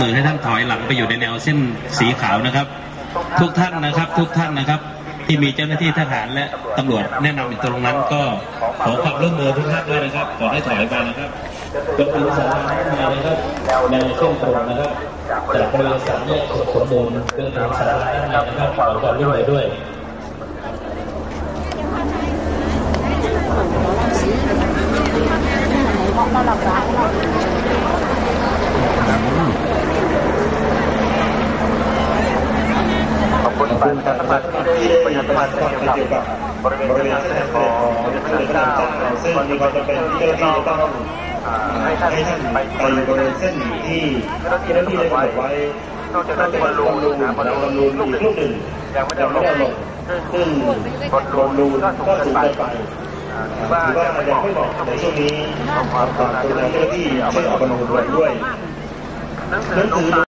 มือให้ท่านถอยหลังไปอยู่ในแนวเส้นสีขาวนะครับ ทุกท่านนะครับ ทุกท่านนะครับ ที่มีเจ้าหน้าที่ทหารและตำรวจแนะนำอยู่ตรงนั้นก็ขอความร่วมมือทุกท่านด้วยนะครับ ขอให้ถอยไปนะครับยกมือสองข้างมานะครับแนวเส้นตรงนะครับจากบริเวณสามแยกสุขสมบูรณ์เดินทางสายด้านในนะครับขอความร่วมมือด้วยขอบคุณ ประชาสัมพันธ์ที่ประชาสัมพันธ์เกี่ยวกับบริเวณเส้นของพระเจ้าซึ่งมีความจำเป็นที่เจ้าหน้าที่จะต้องให้ท่านไปบริเวณเส้นที่เจ้าหน้าที่ได้กำหนดไว้นดไว้นอกจากนั้นบอลลูนนะบอลลูนนลูลูกหนึ่งหนึ่งยังไม่ได้ยังไม่ได้ลลงซึ่งบอลลูนก็สูงเกินไปถือว่าว่ายังไม่เหมาะในช่วงนี้ขอความกรุณาเจ้าหน้าที่ช่วยเอาบอลลูนด้วยหนังสือ